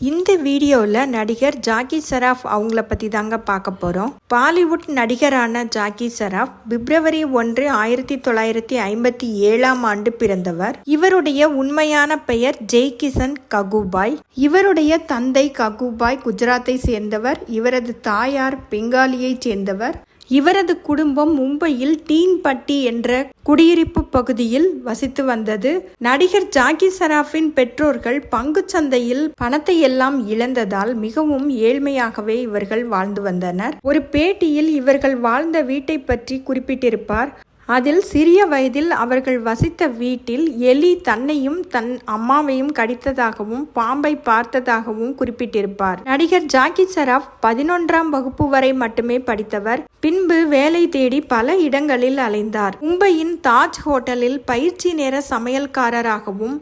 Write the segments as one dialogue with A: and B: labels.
A: இந்த வீடியோவில் நடிகர் ஜாக்கி சராஃப் அவங்கள பற்றி தாங்க பார்க்க போகிறோம் பாலிவுட் நடிகரான ஜாக்கி சராஃப் பிப்ரவரி ஒன்று ஆயிரத்தி தொள்ளாயிரத்தி ஐம்பத்தி ஏழாம் ஆண்டு பிறந்தவர். இவருடைய உண்மையான பெயர் ஜெய்கிசன் ககுபாய். இவருடைய தந்தை ககுபாய் குஜராத்தை சேர்ந்தவர். இவரது தாயார் பெங்காலியைச் சேர்ந்தவர். இவரது குடும்பம் மும்பையில் டீன்பட்டி என்ற குடியிருப்பு பகுதியில் வசித்து வந்தது. நடிகர் ஜாக்கி சராஃபின் பெற்றோர்கள் பங்குச் சந்தையில் பணத்தை எல்லாம் இழந்ததால் மிகவும் ஏழ்மையாகவே இவர்கள் வாழ்ந்து வந்தனர். ஒரு பேட்டியில் இவர்கள் வாழ்ந்த வீட்டை பற்றி குறிப்பிட்டிருப்பார். அதில் சிறிய வயதில் அவர்கள் வசித்த வீட்டில் எலி தன்னையும் தன் அம்மாவையும் கடித்ததாகவும் பாம்பை பார்த்ததாகவும் குறிப்பிட்டிருப்பார். நடிகர் ஜாக்கி சராஃப் பதினொன்றாம் வகுப்பு வரை மட்டுமே படித்தவர். பின்பு வேலை தேடி பல இடங்களில் அலைந்தார். மும்பையின் தாஜ் ஹோட்டலில் பயிற்சி நேர சமையல்காரராகவும்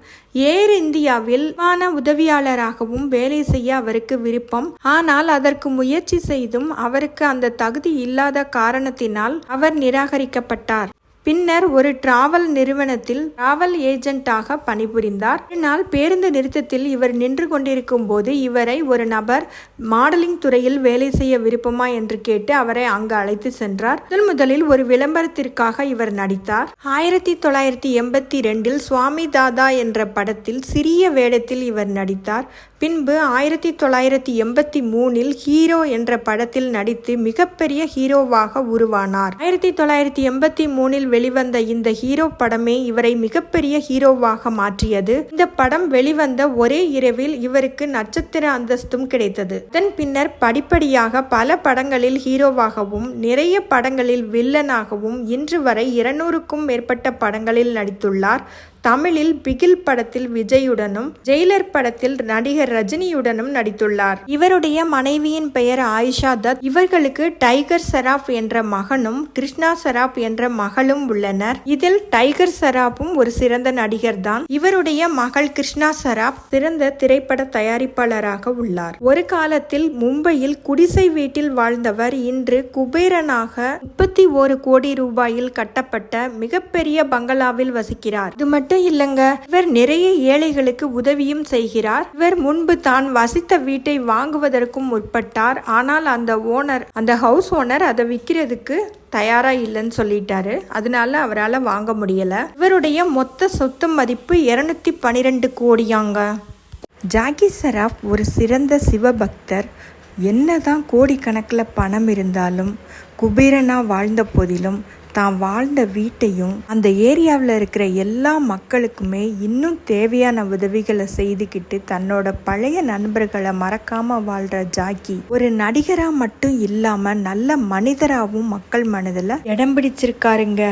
A: ஏர் இந்தியாவில் விமான உதவியாளராகவும் வேலை செய்ய அவருக்கு விருப்பம். ஆனால் அதற்கு முயற்சி செய்தும் அவருக்கு அந்த தகுதி இல்லாத காரணத்தினால் அவர் நிராகரிக்கப்பட்டார். பின்னர் ஒரு டிராவல் நிறுவனத்தில் டிராவல் ஏஜென்ட்டாக பணிபுரிந்தார். ஒரு நாள் பேருந்து நிறுத்தத்தில் இவர் நின்று கொண்டிருக்கும் போது இவரை ஒரு நபர் மாடலிங் துறையில் வேலை செய்ய விருப்பமா என்று கேட்டு அவரை அங்கு அழைத்து சென்றார். முதல் முதலில் ஒரு விளம்பரத்திற்காக இவர் நடித்தார். ஆயிரத்தி தொள்ளாயிரத்தி எண்பத்தி ரெண்டில் சுவாமி தாதா என்ற படத்தில் சிறிய வேடத்தில் இவர் நடித்தார். பின்பு ஆயிரத்தி தொள்ளாயிரத்தி எண்பத்தி மூணில் ஹீரோ என்ற படத்தில் நடித்து மிகப்பெரிய ஹீரோவாக உருவானார். ஆயிரத்தி தொள்ளாயிரத்தி எண்பத்தி மூணில் வெளிவந்த இந்த ஹீரோ படமே இவரை மிகப்பெரிய ஹீரோவாக மாற்றியது. இந்த படம் வெளிவந்த ஒரே இரவில் இவருக்கு நட்சத்திர அந்தஸ்தும் கிடைத்தது. அதன் பின்னர் படிப்படியாக பல படங்களில் ஹீரோவாகவும் நிறைய படங்களில் வில்லனாகவும் இன்று வரை இருநூறுக்கும் மேற்பட்ட படங்களில் நடித்துள்ளார். தமிழில் பிகில் படத்தில் விஜயுடனும் ஜெயிலர் படத்தில் நடிகர் ரஜினியுடனும் நடித்துள்ளார். இவருடைய மனைவியின் பெயர் ஆயிஷா தத். இவர்களுக்கு டைகர் சராப் என்ற மகனும் கிருஷ்ணா சராப் என்ற மகளும் உள்ளனர். இதில் டைகர் சராப்பும் ஒரு சிறந்த நடிகர் தான் இவருடைய மகள் கிருஷ்ணா சராப் சிறந்த திரைப்பட தயாரிப்பாளராக உள்ளார். ஒரு காலத்தில் மும்பையில் குடிசை வீட்டில் வாழ்ந்தவர் இன்று குபேரனாக முப்பத்தி ஒரு கோடி ரூபாயில் கட்டப்பட்ட மிகப்பெரிய பங்களாவில் வசிக்கிறார். இது மட்டும் இல்லைங்க. இவர் நிறைய ஏழைகளுக்கு உதவியும் செய்கிறார். இவர் முன்பு தான் வசித்த வீட்டை வாங்குவதற்கும் முற்பட்டார். ஆனால் அந்த ஓனர் அந்த ஹவுஸ் ஓனர் அதை விற்கிறதுக்கு தயாரா இல்லைன்னு சொல்லிட்டாரு. அதனால அவரால் வாங்க முடியல. இவருடைய மொத்த சொத்து மதிப்பு இருநூத்தி பன்னிரெண்டு கோடியாங்க. ஜாக்கி சராஃப் ஒரு சிறந்த சிவபக்தர். என்னதான் கோடிக்கணக்கில் பணம் இருந்தாலும் குபேரனா வாழ்ந்த போதிலும் தான் வாழ்ந்த வீட்டையும் அந்த ஏரியாவில் இருக்கிற எல்லா மக்களுக்குமே இன்னும் தேவையான உதவிகளை செய்துக்கிட்டு தன்னோட பழைய நண்பர்களை மறக்காம வாழ்ற ஜாக்கி ஒரு நடிகரா மட்டும் இல்லாம நல்ல மனிதராகவும் மக்கள் மனதில் இடம் பிடிச்சிருக்காருங்க.